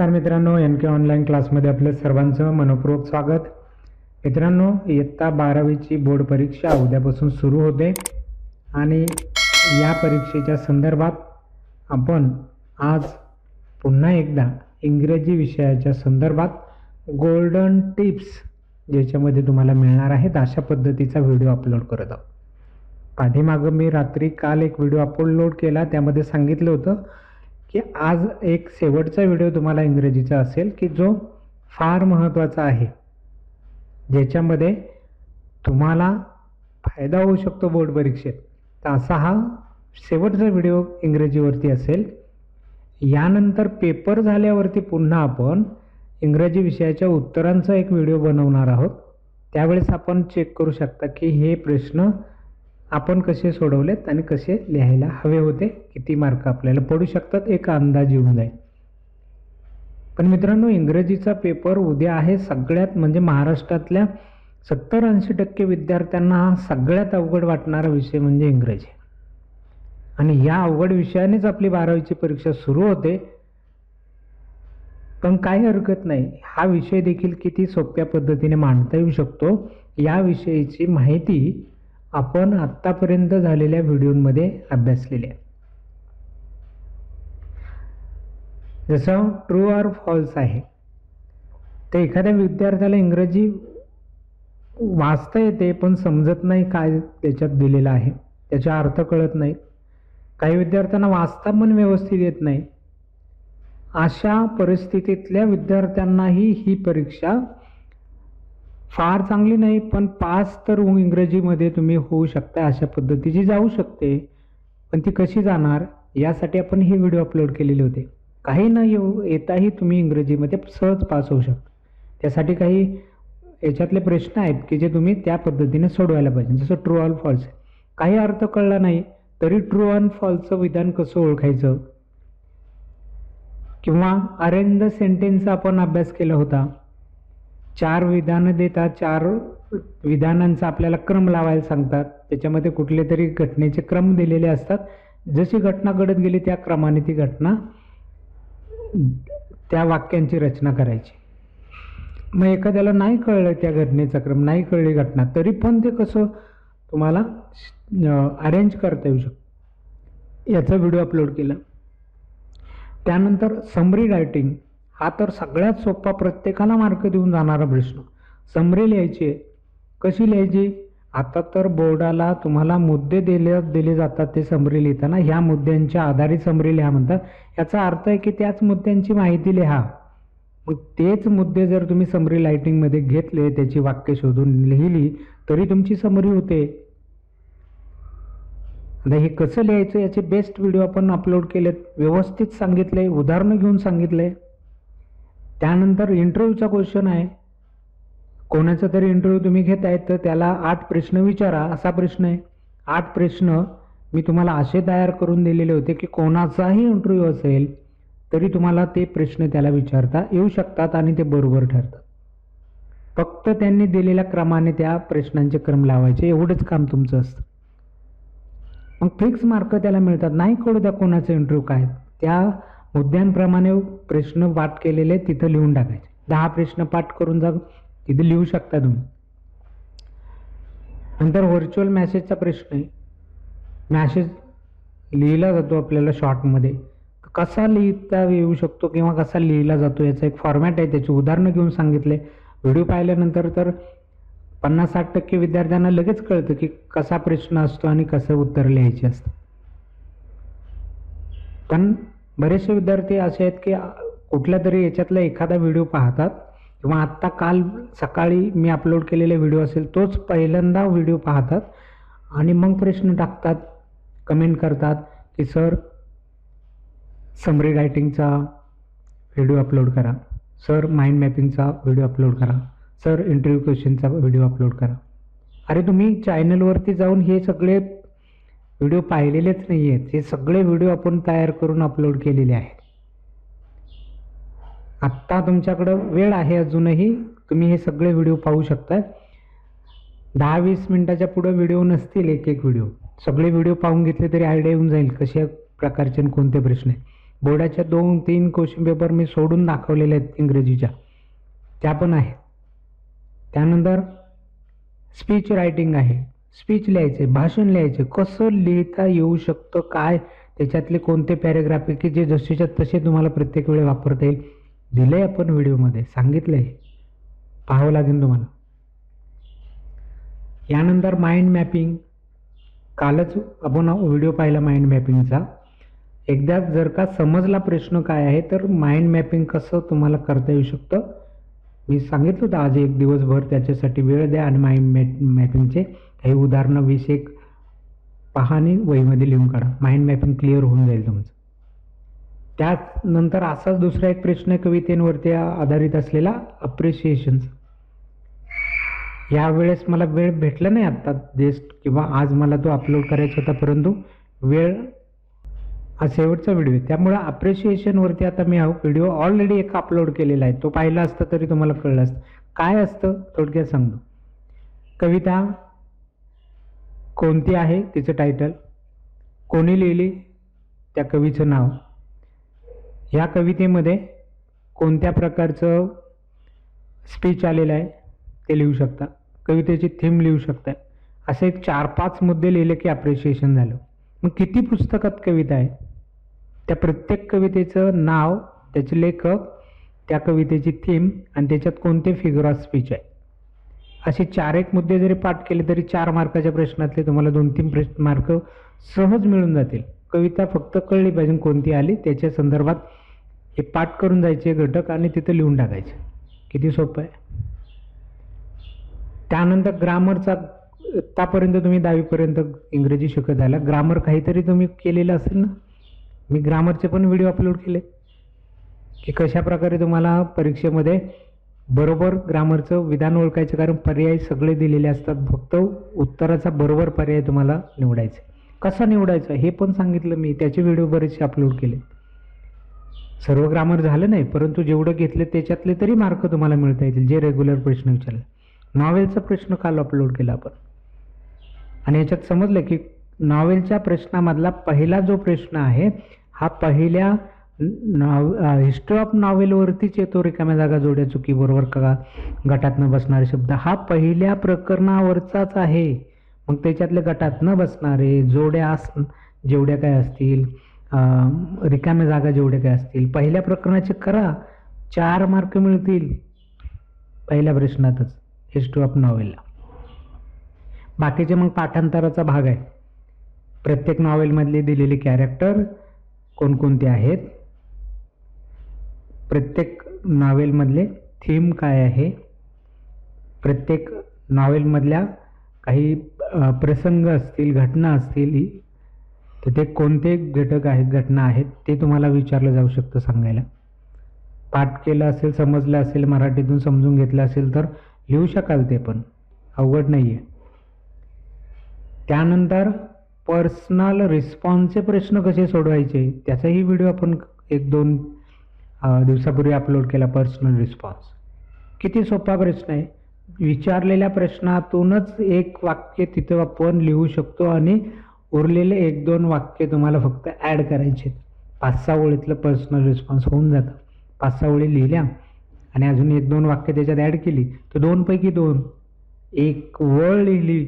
नमस्कार मित्रांनो एन के ऑनलाईन क्लासमध्ये आपलं सर्वांचं मनपूर्वक स्वागत. मित्रांनो इयत्ता बारावीची बोर्ड परीक्षा उद्यापासून सुरू होते आणि या परीक्षेच्या संदर्भात आपण आज पुन्हा एकदा इंग्रजी विषयाच्या संदर्भात गोल्डन टिप्स ज्याच्यामध्ये तुम्हाला मिळणार आहेत अशा पद्धतीचा व्हिडिओ अपलोड करत आहोत. पाठीमागं मी रात्री काल एक व्हिडिओ अपलोड केला त्यामध्ये सांगितलं होतं की आज एक शेवटचा व्हिडिओ तुम्हाला इंग्रजीचा असेल की जो फार महत्त्वाचा आहे. ज्याच्यामध्ये तुम्हाला फायदा होऊ शकतो बोर्ड परीक्षेत. तर असा हा शेवटचा व्हिडिओ इंग्रजीवरती असेल. यानंतर पेपर झाल्यावरती पुन्हा आपण इंग्रजी विषयाच्या उत्तरांचा एक व्हिडिओ बनवणार आहोत. त्यावेळेस आपण चेक करू शकता की हे प्रश्न आपण कसे सोडवलेत आणि कसे लिहायला हवे होते किती मार्क आपल्याला पडू शकतात एक अंदाज येऊन जाईल. पण मित्रांनो इंग्रजीचा पेपर उद्या आहे सगळ्यात म्हणजे महाराष्ट्रातल्या सत्तर ऐंशी टक्के विद्यार्थ्यांना हा सगळ्यात अवघड वाटणारा विषय म्हणजे इंग्रजी. आणि या अवघड विषयानेच आपली बारावीची परीक्षा सुरू होते. पण काही हरकत नाही हा विषय देखील किती सोप्या पद्धतीने मांडता येऊ शकतो याविषयीची माहिती आपण आत्तापर्यंत झालेल्या व्हिडिओमध्ये अभ्यासलेल्या आहे जसं ट्रू ऑर फॉल्स आहे. तर एखाद्या विद्यार्थ्याला इंग्रजी वाचता येते पण समजत नाही काय त्याच्यात दिलेलं आहे. त्याचा अर्थ कळत नाही. काही विद्यार्थ्यांना वाचता पण व्यवस्थित येत नाही. अशा परिस्थितीतल्या विद्यार्थ्यांनाही ही परीक्षा फार चांगली नाही पण पास तर इंग्रजीमध्ये तुम्ही होऊ शकता अशा पद्धतीची जाऊ शकते. पण ती कशी जाणार यासाठी आपण हे व्हिडिओ अपलोड केलेले होते. काही न येऊ येताही तुम्ही इंग्रजीमध्ये सहज पास होऊ शकता. त्यासाठी काही याच्यातले प्रश्न आहेत की जे तुम्ही त्या पद्धतीने सोडवायला पाहिजे. जसं ट्रू ऑल फॉल्स काही अर्थ कळला नाही तरी ट्रू ऑन फॉल्सचं विधान कसं ओळखायचं? किंवा अरेंज द सेंटेन्सचा आपण अभ्यास केला होता. चार विधानं देतात चार विधानांचा आपल्याला क्रम लावायला सांगतात. त्याच्यामध्ये कुठले तरी घटनेचे क्रम दिलेले असतात. जशी घटना घडत गेली त्या क्रमाने ती घटना त्या वाक्यांची रचना करायची. मग एखाद्याला नाही कळलं त्या घटनेचा क्रम नाही कळली घटना तरी पण ते कसं तुम्हाला अरेंज करता येऊ शकतं. याचा व्हिडिओ अपलोड केला. त्यानंतर समरी रायटिंग हा तर सगळ्यात सोपा प्रत्येकाला मार्क देऊन जाणारा प्रश्न. समरी लिहायची. कशी लिहायची? आता तर बोर्डाला तुम्हाला मुद्दे दिले दिले जातात ते समरी लिहिताना. ह्या मुद्द्यांच्या आधारित समरी लिहा म्हणतात. याचा अर्थ आहे की त्याच मुद्द्यांची माहिती लिहा. मग तेच मुद्दे जर तुम्ही समरी लाइटिंगमध्ये घेतले त्याची वाक्य शोधून लिहिली तरी तुमची समरी होते. आता हे कसं लिहायचं याचे बेस्ट व्हिडिओ आपण अपलोड केलेत. व्यवस्थित सांगितले उदाहरणं घेऊन सांगितले त्यानंतर इंटरव्ह्यूचा क्वेश्चन आहे. कोणाचा तरी इंटरव्ह्यू तुम्ही घेत आहेत तर त्याला आठ प्रश्न विचारा. असा प्रश्न आहे. आठ प्रश्न मी तुम्हाला असे तयार करून दिलेले होते की कोणाचाही इंटरव्ह्यू असेल तरी तुम्हाला ते प्रश्न त्याला विचारता येऊ शकतात आणि ते बरोबर ठरतात. फक्त त्यांनी दिलेल्या क्रमाने त्या प्रश्नांचे क्रम लावायचे. एवढंच काम तुमचं असतं. मग फिक्स मार्क त्याला मिळतात. नाही कळू द्या कोणाचा इंटरव्ह्यू काय? त्या मुद्द्यांप्रमाणे प्रश्न पाठ केलेले तिथं लिहून टाकायचे. दहा प्रश्न पाठ करून जा तिथे लिहू शकता तुम्ही. नंतर व्हर्च्युअल मॅसेजचा प्रश्न आहे. मॅसेज लिहिला जातो आपल्याला शॉर्टमध्ये कसा लिहिता येऊ शकतो किंवा कसा लिहिला जातो याचा एक फॉर्मॅट आहे. त्याची उदाहरणं घेऊन सांगितले. व्हिडिओ पाहिल्यानंतर तर पन्नास साठ टक्के विद्यार्थ्यांना लगेच कळतं की कसा प्रश्न असतो आणि कसं उत्तर लिहायचे असतं. पण बरेचसे विद्यार्थी असे आहेत की कुठल्या तरी याच्यातला एखादा व्हिडिओ पाहतात किंवा आत्ता काल सकाळी मी अपलोड केलेला व्हिडिओ असेल तोच पहिल्यांदा व्हिडिओ पाहतात आणि मग प्रश्न टाकतात कमेंट करतात की सर समरी रायटिंगचा व्हिडिओ अपलोड करा. सर माइंड मॅपिंगचा व्हिडिओ अपलोड करा. सर इंटरव्ह्यू क्वेश्चनचा व्हिडिओ अपलोड करा. अरे तुम्ही चॅनलवरती जाऊन हे सगळे व्हिडिओ पाहिलेलेच नाही आहेत हे सगळे व्हिडिओ आपण तयार करून अपलोड केलेले आहेत. आत्ता तुमच्याकडं वेळ आहे अजूनही. तुम्ही हे सगळे व्हिडिओ पाहू शकता दहा वीस मिनटाच्या पुढं व्हिडिओ नसतील एक एक व्हिडिओ. सगळे व्हिडिओ पाहून घेतले तरी आयडिया येऊन जाईल कशा प्रकारचे आणि कोणते प्रश्न आहेत. बोर्डाच्या दोन तीन क्वेश्चन पेपर मी सोडून दाखवलेले आहेत इंग्रजीच्या. त्या पण आहेत. त्यानंतर स्पीच रायटिंग आहे. स्पीच लिहायचे भाषण लिहायचे कसं लिहिता येऊ शकतं काय? त्याच्यातले कोणते पॅरेग्राफ आहे की जे जसेच्या तसे तुम्हाला प्रत्येक वेळी वापरता येईल? दिलंय आपण व्हिडिओमध्ये सांगितलंय. पाहावं लागेल तुम्हाला. यानंतर माइंड मॅपिंग कालच आपण व्हिडिओ पाहिला माइंड मॅपिंगचा एकदा जर का समजला प्रश्न काय आहे तर माइंड मॅपिंग कसं तुम्हाला करता येऊ शकतं? मी सांगितलं होतं आज एक दिवसभर त्याच्यासाठी वेळ द्या आणि माइंड मॅ मॅपिंगचे काही उदाहरणं वीस एक पहा आणि वहीमध्ये लिहून काढा. माइंड मॅपिंग क्लिअर होऊन जाईल तुमचं. त्यानंतर असाच दुसरा एक प्रश्न आहे कवितेंवरती आधारित असलेला अप्रिशिएशनचा यावेळेस मला वेळ भेटला नाही आत्ता जेस्ट किंवा आज मला तो अपलोड करायचा होता परंतु वेळ हा शेवटचा व्हिडिओ आहे. त्यामुळं अप्रिशिएशनवरती आता मी हा व्हिडिओ ऑलरेडी एक अपलोड केलेला आहे. तो पाहिला असता तरी तुम्हाला कळलं असतं. काय असतं? थोडक्यात सांगतो. कविता कोणती आहे तिचं टायटल कोणी लिहिली त्या कवीचं नाव? ह्या कवितेमध्ये कोणत्या प्रकारचं स्पीच आलेलं आहे ते लिहू शकता. कवितेची थीम लिहू शकता. असे एक चार पाच मुद्दे लिहिले की अप्रिशिएशन झालं. मग किती पुस्तकात कविता आहे त्या प्रत्येक कवितेचं नाव त्याचे लेखक त्या कवितेची थीम आणि त्याच्यात कोणते फिगर ऑफ स्पीच आहे? असे चार एक मुद्दे जरी पाठ केले तरी चार मार्काच्या प्रश्नातले तुम्हाला दोन तीन प्रश्न मार्क सहज मिळून जातील. कविता फक्त कळली पाहिजे कोणती आली त्याच्या संदर्भात हे पाठ करून जायचे घटक आणि तिथं लिहून टाकायचे. किती सोपं आहे? त्यानंतर ग्रामरचा आत्तापर्यंत तुम्ही दहावीपर्यंत इंग्रजी शिकत आला. ग्रामर काहीतरी तुम्ही केलेलं असेल ना? मी ग्रामरचे पण व्हिडिओ अपलोड केले. की कशा प्रकारे तुम्हाला परीक्षेमध्ये बरोबर ग्रामरचं विधान ओळखायचं कारण पर्याय सगळे दिलेले असतात. फक्त उत्तराचा बरोबर पर्याय तुम्हाला निवडायचा कसा निवडायचा हे पण सांगितलं मी. त्याचे व्हिडिओ बरेचसे अपलोड केले. सर्व ग्रामर झालं नाही परंतु जेवढं घेतलं त्याच्यातले तरी मार्क तुम्हाला मिळता येतील जे रेग्युलर प्रश्न विचारले. नॉवेलचा प्रश्न काल अपलोड केला आपण. आणि याच्यात समजलं की नॉवेलच्या प्रश्नामधला पहिला जो प्रश्न आहे हा पहिल्या नॉव हिस्ट्री ऑफ नॉवेलवरतीच येतो रिकाम्या जागा जोड्या चुकी बरोबर का? गटात न बसणारे शब्द. हा पहिल्या प्रकरणावरचाच आहे. मग त्याच्यातले गटात न बसणारे जोड्या अस जेवढ्या काय असतील रिकाम्या जागा जेवढ्या काय असतील पहिल्या प्रकरणाचे करा. चार मार्क मिळतील. पहिल्या प्रश्नातच. हिस्ट्री ऑफ नॉवेलला बाकीचे मग पाठांतराचा भाग आहे. प्रत्येक नॉवेलमधले दिलेले कॅरेक्टर कोणकोणते आहेत? प्रत्येक नॉवेलमधले थीम काय आहे? प्रत्येक नॉवेलमधल्या काही प्रसंग असतील घटना असतील तर ते कोणते घटक आहेत घटना आहेत ते तुम्हाला विचारलं जाऊ शकतं सांगायला. पाठ केलं असेल समजलं असेल मराठीतून समजून घेतलं असेल तर लिहू शकाल ते पण. अवघड नाही आहे त्यानंतर पर्सनल रिस्पॉन्सचे प्रश्न कसे सोडवायचे? त्याचाही व्हिडिओ आपण एक दोन दिवसापूर्वी अपलोड केला पर्सनल रिस्पॉन्स किती सोपा प्रश्न आहे. विचारलेल्या प्रश्नातूनच एक वाक्य तिथं आपण लिहू शकतो आणि उरलेले एक दोन वाक्य तुम्हाला फक्त ॲड करायचे पाच सहा ओळीतलं पर्सनल रिस्पॉन्स होऊन जातं. पाच सहा ओळी लिहिल्या आणि अजून एक दोन वाक्य त्याच्यात ॲड केली तर दोनपैकी दोन. एक वळ लिहिली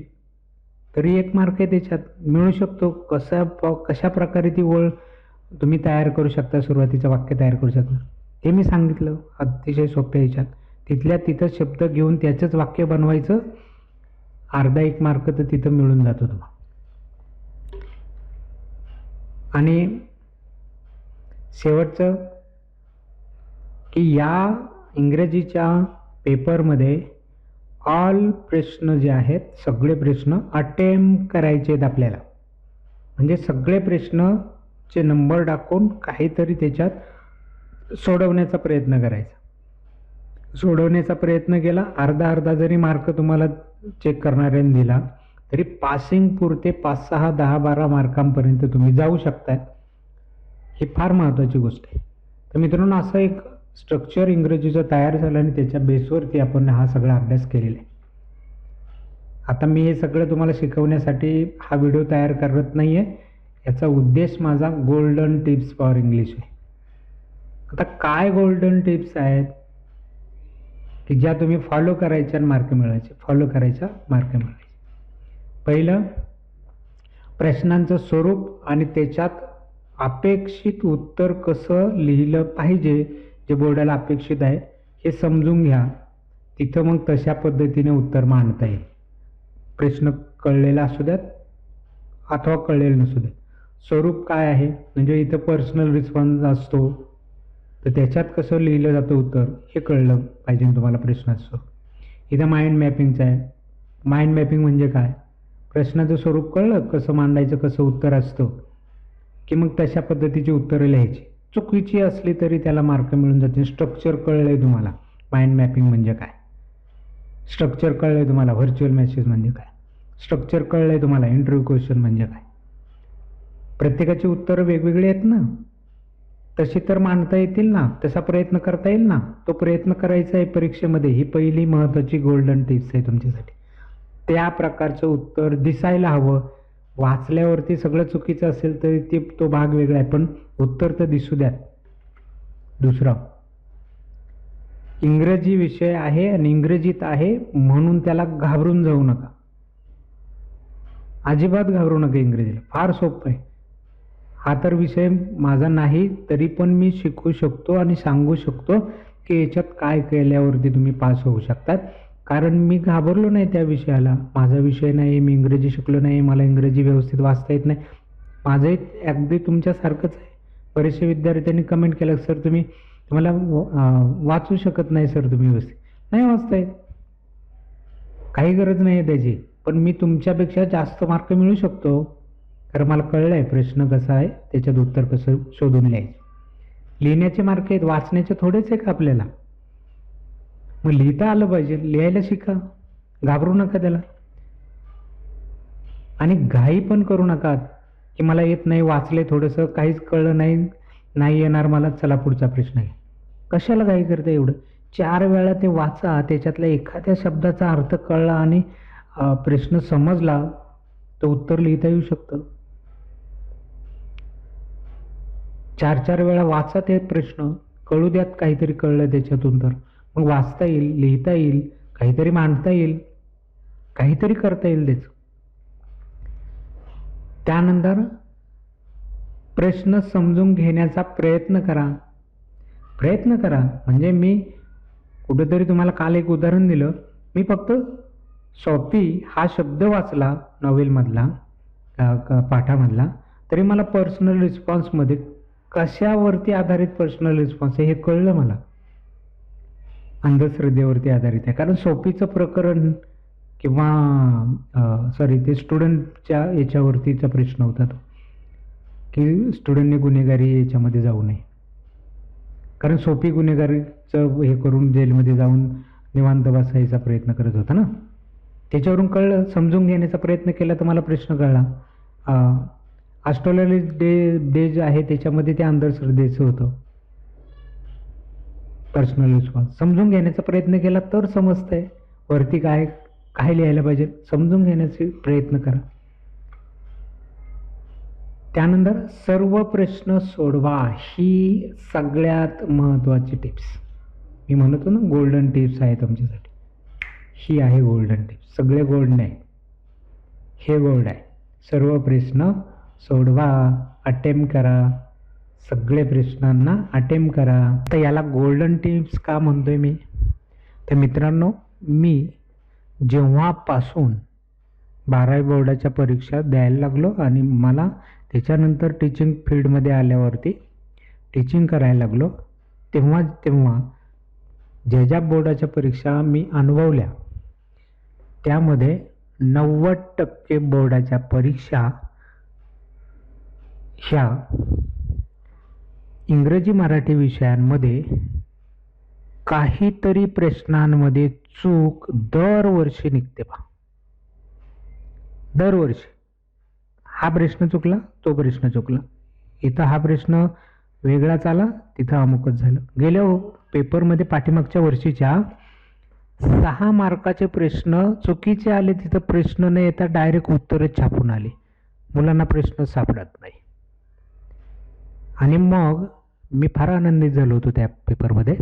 तरी एक मार्क आहे त्याच्यात. मिळू शकतो कसा प कशा प्रकारे ती ओळ तुम्ही तयार करू शकता सुरुवातीचं वाक्य तयार करू शकता. हे मी सांगितलं अतिशय सोप्या ह्याच्यात. तिथल्या तिथं शब्द घेऊन त्याचंच वाक्य बनवायचं अर्धा एक मार्क तर तिथं मिळून जातो तुम्हाला. आणि शेवटचं की या इंग्रजीच्या पेपरमध्ये ऑल प्रश्न जे आहेत सगळे प्रश्न अटेम्प करायचे आहेत आपल्याला. म्हणजे सगळे प्रश्न चे नंबर टाकून काहीतरी त्याच्यात सोडवण्याचा प्रयत्न करायचा. सोडवण्याचा प्रयत्न केला. अर्धा अर्धा जरी मार्क तुम्हाला चेक करणाऱ्याने दिला तरी पासिंग पुरते पाच सहा दहा बारा मार्कांपर्यंत तुम्ही जाऊ शकताय. ही फार महत्त्वाची गोष्ट आहे. तर मित्रांनो असं एक स्ट्रक्चर इंग्रजीचं तयार झालं आणि त्याच्या बेसवरती आपण हा सगळा अभ्यास केलेला आहे. आता मी हे सगळं तुम्हाला शिकवण्यासाठी हा व्हिडिओ तयार करत नाही आहे याचा उद्देश माझा गोल्डन टिप्स फॉर इंग्लिश आहे. आता काय गोल्डन टिप्स आहेत? की ज्या तुम्ही फॉलो करायच्या आणि मार्क मिळवायचे. फॉलो करायच्या मार्क मिळवायचे. पहिलं प्रश्नांचं स्वरूप आणि त्याच्यात अपेक्षित उत्तर कसं लिहिलं पाहिजे जे बोर्डाला अपेक्षित आहे हे समजून घ्या. तिथं मग तशा पद्धतीने उत्तर मांडता येईल. प्रश्न कळलेला असू द्यात अथवा कळलेला नसू द्यात. स्वरूप काय आहे? म्हणजे इथं पर्सनल रिस्पॉन्स असतो. तर त्याच्यात कसं लिहिलं जातं उत्तर? हे कळलं पाहिजे तुम्हाला प्रश्नाचं. इथं माइंड मॅपिंगचं आहे. माइंड मॅपिंग म्हणजे काय? प्रश्नाचं स्वरूप कळलं? कसं मांडायचं कसं उत्तर असतं? की मग तशा पद्धतीची उत्तरं लिहायची. चुकीची असली तरी त्याला मार्क मिळून जाते. स्ट्रक्चर कळलंय तुम्हाला. माइंड मॅपिंग म्हणजे काय? स्ट्रक्चर कळलंय तुम्हाला. व्हर्च्युअल मॅसेज म्हणजे काय? स्ट्रक्चर कळलंय तुम्हाला. इंटरव्ह्यू क्वेश्चन म्हणजे काय? प्रत्येकाची उत्तरं वेगवेगळी आहेत ना. तशी तर मांडता येतील ना. तसा प्रयत्न करता येईल ना. तो प्रयत्न करायचा आहे परीक्षेमध्ये. ही पहिली महत्त्वाची गोल्डन टिप्स आहे तुमच्यासाठी. त्या प्रकारचं उत्तर दिसायला हवं. वाचल्यावरती सगळं चुकीचं असेल तरी ते तो भाग वेगळा आहे. पण उत्तर तर दिसू द्यात. दुसरं. इंग्रजी विषय आहे आणि इंग्रजीत आहे म्हणून त्याला घाबरून जाऊ नका. अजिबात घाबरू नका इंग्रजीला. फार सोपं आहे. हा तर विषय माझा नाही तरी पण मी शिकू शकतो आणि सांगू शकतो की याच्यात काय केल्यावरती तुम्ही पास होऊ शकतात. कारण मी घाबरलो नाही त्या विषयाला. माझा विषय नाही मी इंग्रजी शिकलो नाही मला इंग्रजी व्यवस्थित वाचता येत नाही. माझंही अगदी तुमच्यासारखंच आहे. बरेचसे विद्यार्थ्यांनी कमेंट केलं सर तुम्ही तुम्हाला वाचू शकत नाही सर तुम्ही व्यवस्थित. नाही वाचता येत. काही गरज नाही आहे त्याची. पण मी तुमच्यापेक्षा जास्त मार्क मिळू शकतो. तर मला कळलं आहे प्रश्न कसा आहे त्याच्यात उत्तर कसं शोधून लिहायचं लिहिण्याचे मार्क आहेत वाचण्याचे थोडेच आहे का आपल्याला? मग लिहिता आलं पाहिजे लिहायला शिका. घाबरू नका त्याला. आणि घाई पण करू नका की मला येत नाही वाचले थोडंसं काहीच कळलं नाही नाही येणार मला चला पुढचा प्रश्न आहे कशाला घाई करता एवढं? चार वेळा ते वाचा त्याच्यातल्या एखाद्या शब्दाचा अर्थ कळला आणि प्रश्न समजला तर उत्तर लिहिता येऊ शकतं. चार चार वेळा वाचा ते प्रश्न. कळू द्यात काहीतरी कळलं त्याच्यातून तर. मग वाचता येईल लिहिता येईल काहीतरी मांडता येईल काहीतरी करता येईल त्याचं. त्यानंतर प्रश्न समजून घेण्याचा प्रयत्न करा. प्रयत्न करा. म्हणजे मी कुठेतरी तुम्हाला काल एक उदाहरण दिलं. मी फक्त सॉपी हा शब्द वाचला नॉवेलमधला पाठामधला. तरी मला पर्सनल रिस्पॉन्समध्ये कशावरती आधारित पर्सनल रिस्पॉन्स आहे हे कळलं मला. अंधश्रद्धेवरती आधारित आहे. कारण सोपीचं प्रकरण किंवा सॉरी ते स्टुडंटच्या याच्यावरतीचा प्रश्न होता तो. की स्टुडंटने गुन्हेगारी याच्यामध्ये जाऊ नये. कारण सोपी गुन्हेगारीचं हे करून जेलमध्ये जाऊन निवांत बसायचा प्रयत्न करत होता ना? त्याच्यावरून कळलं समजून घेण्याचा प्रयत्न केला तर मला प्रश्न कळला. ॲस्ट्रॉलॉजी डे डे जे आहे त्याच्यामध्ये ते अंधश्रद्धेचं होतं. पर्सनल रिस्पॉन्स समजून घेण्याचा प्रयत्न केला तर समजतंय. वरती काय काय लिहायला पाहिजे समजून घेण्याचे प्रयत्न करा. त्यानंतर सर्व प्रश्न सोडवा ही सगळ्यात महत्त्वाची टिप्स मी म्हणतो ना गोल्डन टिप्स आहे तुमच्यासाठी ही आहे गोल्डन टिप्स सगळे गोल्ड नाही. हे गोल्ड आहे. सर्व प्रश्न सोडवा अटेम्प करा. सगळे प्रश्नांना अटेम्प करा. तर याला गोल्डन टिप्स का म्हणतोय मी? तर मित्रांनो मी जेव्हापासून बारावी बोर्डाच्या परीक्षा द्यायला लागलो आणि मला त्याच्यानंतर टीचिंग फील्डमध्ये आल्यावरती टीचिंग करायला लागलो तेव्हा तेव्हा ज्या ज्या बोर्डाच्या परीक्षा मी अनुभवल्या त्यामध्ये नव्वद टक्के बोर्डाच्या परीक्षा ह्या इंग्रजी मराठी विषयांमध्ये काहीतरी प्रश्नांमध्ये चूक दरवर्षी निघते पहा. दरवर्षी. हा प्रश्न चुकला तो प्रश्न चुकला. इथं हा प्रश्न वेगळाच आला तिथं अमुकच झालं. गेल्या पेपरमध्ये पाठीमागच्या वर्षीच्या सहा मार्काचे प्रश्न चुकीचे आले तिथं प्रश्न न येता डायरेक्ट उत्तरच छापून आले. मुलांना प्रश्न सापडत नाही. आणि मग मी फार आनंदित झालो होतो त्या पेपरमध्ये.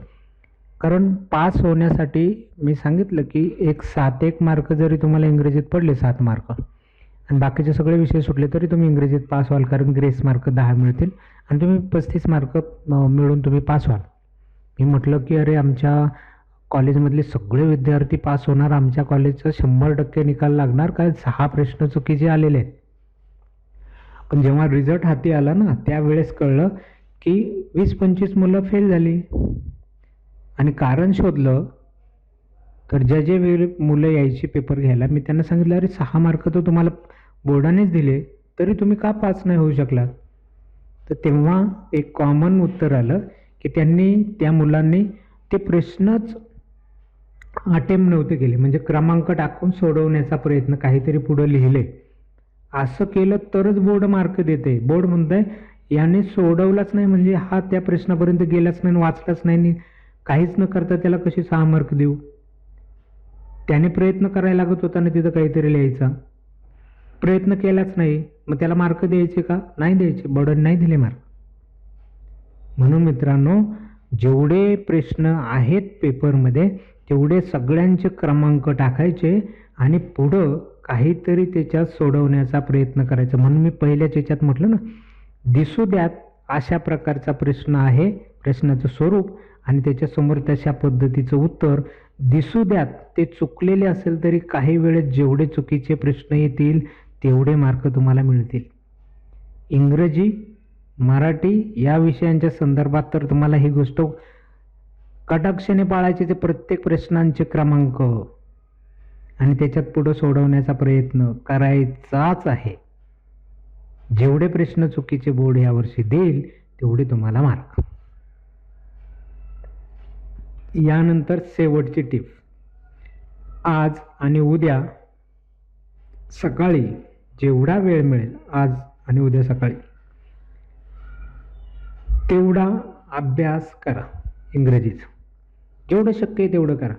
कारण पास होण्यासाठी मी सांगितलं की एक सात एक मार्क जरी तुम्हाला इंग्रजीत पडले सात मार्क आणि बाकीचे सगळे विषय सुटले तरी तुम्ही इंग्रजीत पास व्हाल कारण ग्रेस मार्क दहा मिळतील आणि तुम्ही पस्तीस मार्क मिळून तुम्ही पास व्हाल. मी म्हटलं की अरे आमच्या कॉलेजमधले सगळे विद्यार्थी पास होणार आमच्या कॉलेजचा शंभर टक्के निकाल लागणार काय सहा प्रश्न चुकीचे आलेले आहेत. पण जेव्हा रिझल्ट हाती आला ना त्यावेळेस कळलं की वीस पंचवीस मुलं फेल झाली. आणि कारण शोधलं तर ज्या जे वेळ मुलं यायची पेपर घ्यायला मी त्यांना सांगितलं अरे सहा मार्क तर तुम्हाला बोर्डानेच दिले तरी तुम्ही का पास नाही होऊ शकला? तर तेव्हा एक कॉमन उत्तर आलं की त्यांनी त्या मुलांनी ते प्रश्नच अटेम्प नव्हते केले. म्हणजे क्रमांक टाकून सोडवण्याचा प्रयत्न काहीतरी पुढं लिहिले. असं केलं तरच बोर्ड मार्क देते. बोर्ड म्हणतंय याने सोडवलाच नाही म्हणजे हा त्या प्रश्नापर्यंत गेलाच नाही वाचलाच नाही आणि काहीच न करता त्याला कशी सहा मार्क देऊ? त्याने प्रयत्न करायला लागत होता ना तिथं काहीतरी लिहायचा. प्रयत्न केलाच नाही. मग त्याला मार्क द्यायचे का? नाही द्यायचे. बोर्डाने नाही दिले मार्क म्हणून मित्रांनो जेवढे प्रश्न आहेत पेपरमध्ये तेवढे सगळ्यांचे क्रमांक टाकायचे आणि पुढं काहीतरी त्याच्यात सोडवण्याचा प्रयत्न करायचा. म्हणून मी पहिल्याच याच्यात म्हटलं ना दिसू द्यात अशा प्रकारचा प्रश्न आहे प्रश्नाचं स्वरूप आणि त्याच्यासमोर तशा पद्धतीचं उत्तर. दिसू द्यात ते चुकलेले असेल तरी काही वेळेत जेवढे चुकीचे प्रश्न येतील तेवढे मार्क तुम्हाला मिळतील. इंग्रजी मराठी या विषयांच्या संदर्भात तर तुम्हाला ही गोष्ट कटाक्षाने पाळायचे ते प्रत्येक प्रश्नांचे क्रमांक. आणि त्याच्यात पुढं सोडवण्याचा प्रयत्न करायचाच आहे. जेवढे प्रश्न चुकीचे बोर्ड यावर्षी देईल तेवढे तुम्हाला मार्क. यानंतर शेवटची टिप. आज आणि उद्या सकाळी जेवढा वेळ मिळेल आज आणि उद्या सकाळी तेवढा अभ्यास करा इंग्रजीचा. जेवढं शक्य आहे तेवढं करा.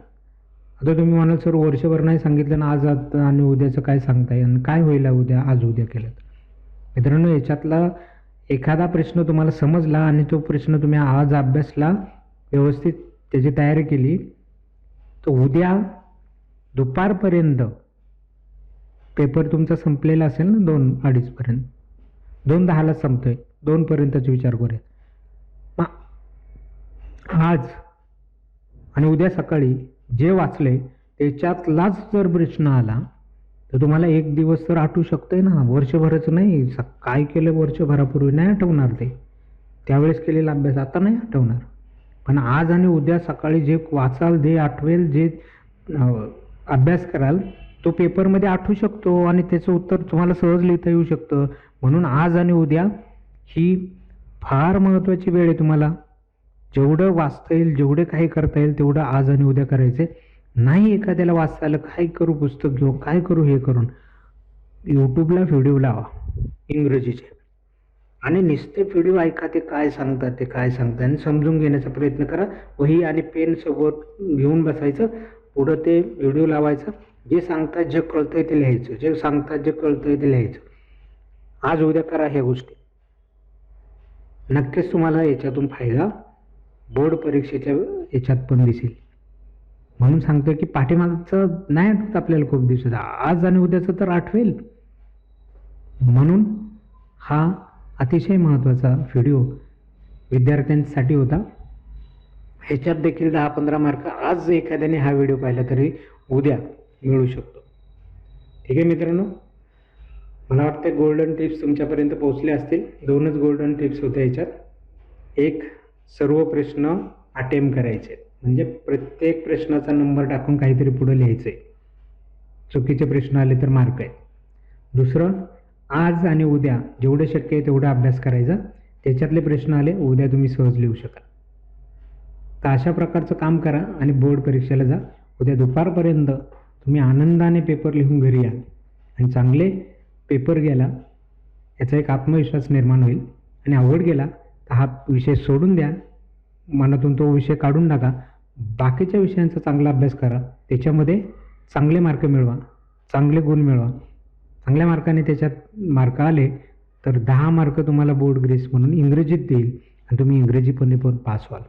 आता तुम्ही म्हणाल सर वर्षभर नाही सांगितलं ना आज आता आणि उद्याचं काय सांगताय? आणि काय होईल उद्या आज उद्या केलं मित्रांनो याच्यातला एखादा प्रश्न तुम्हाला समजला आणि तो प्रश्न तुम्ही आज अभ्यासला व्यवस्थित त्याची तयारी केली तर उद्या दुपारपर्यंत पेपर तुमचा संपलेला असेल ना दोन अडीचपर्यंत दोन दहाला संपतोय दोनपर्यंतच विचार करूया मग आज आणि उद्या सकाळी जे वाचले त्याच्यातलाच जर प्रश्न आला तर तुम्हाला एक दिवस तर आठवू शकतंय ना. वर्षभरच नाही. स- काय केलं वर्षभरापूर्वी? नाही आठवणार ते. त्यावेळेस केलेला अभ्यास आता नाही आठवणार. पण आज आणि उद्या सकाळी जे वाचाल जे आठवेल जे अभ्यास कराल तो पेपरमध्ये आठवू शकतो आणि त्याचं उत्तर तुम्हाला सहज लिहिता येऊ शकतं. म्हणून आज आणि उद्या ही फार महत्त्वाची वेळ आहे तुम्हाला. जेवढं वाचता येईल जेवढे काही करता येईल तेवढं आज आणि उद्या करायचे नाही एखाद्याला वाचता आलं काय करू पुस्तक घेऊ काय करू हे करून यूट्यूबला व्हिडिओ लावा इंग्रजीचे. आणि नुसते व्हिडिओ ऐका ते काय सांगतात ते काय सांगतात आणि समजून घेण्याचा प्रयत्न करा. वही आणि पेन सोबत घेऊन बसायचं पुढं ते व्हिडिओ लावायचं. जे सांगतात जे कळतंय ते लिहायचं. जे सांगतात जे कळतंय ते लिहायचं. आज उद्या करा ह्या गोष्टी. नक्कीच तुम्हाला याच्यातून फायदा बोर्ड परीक्षेच्या याच्यात पण दिसेल. म्हणून सांगतोय की पाठीमागचं नाही आठवत आपल्याला खूप दिवसात आज आणि उद्याचं तर आठवेल. म्हणून हा अतिशय महत्त्वाचा व्हिडिओ विद्यार्थ्यांसाठी होता. ह्याच्यात देखील दहा पंधरा मार्क आज एखाद्याने हा व्हिडिओ पाहिला तरी उद्या मिळू शकतो. ठीक आहे मित्रांनो? मला वाटतं गोल्डन टिप्स तुमच्यापर्यंत पोहोचले असतील. दोनच गोल्डन टिप्स होत्या याच्यात. एक सर्व प्रश्न अटेम्प करायचे. म्हणजे प्रत्येक प्रश्नाचा नंबर टाकून काहीतरी पुढं लिहायचं आहे चुकीचे प्रश्न आले तर मार्क आहेत. दुसरं आज आणि उद्या जेवढं शक्य आहे तेवढा अभ्यास करायचा. त्याच्यातले प्रश्न आले उद्या तुम्ही सहज लिहू शकाल. तर अशा प्रकारचं काम करा आणि बोर्ड परीक्षेला जा. उद्या दुपारपर्यंत तुम्ही आनंदाने पेपर लिहून घरी या. आणि चांगले पेपर गेला याचा एक आत्मविश्वास निर्माण होईल आणि आवड गेला हा विषय सोडून द्या. मनातून तो विषय काढून टाका. बाकीच्या विषयांचा चांगला अभ्यास करा. त्याच्यामध्ये चांगले मार्क मिळवा. चांगले गुण मिळवा. चांगल्या मार्काने त्याच्यात मार्क आले तर दहा मार्क तुम्हाला बोर्ड ग्रेस म्हणून इंग्रजीत देईल आणि तुम्ही इंग्रजीपणे पण पास व्हाल.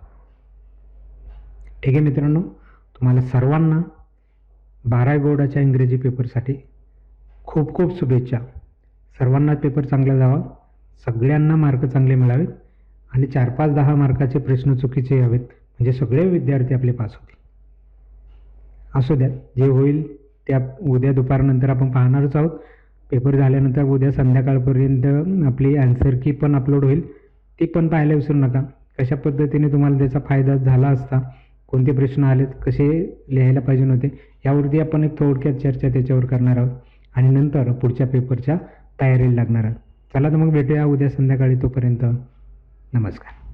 ठीक आहे मित्रांनो तुम्हाला सर्वांना बारावी बोर्डाच्या इंग्रजी पेपरसाठी खूप खूप शुभेच्छा. सर्वांना पेपर चांगला जावा. सगळ्यांना मार्क चांगले मिळावेत. आणि चार पाच दहा मार्काचे प्रश्न चुकीचे यावेत. म्हणजे सगळे विद्यार्थी आपले पास होतील. असू द्या जे होईल त्या उद्या दुपारनंतर आपण पाहणारच आहोत. पेपर झाल्यानंतर उद्या संध्याकाळपर्यंत आपली अँसर की पण अपलोड होईल. ती पण पाहायला विसरू नका. कशा पद्धतीने तुम्हाला त्याचा फायदा झाला असता कोणते प्रश्न आलेत कसे लिहायला पाहिजे नव्हते यावरती आपण एक थोडक्यात चर्चा त्याच्यावर करणार आहोत. आणि नंतर पुढच्या पेपरच्या तयारीला लागणार आहोत. चला तर मग भेटूया उद्या संध्याकाळी तोपर्यंत. नमस्कार.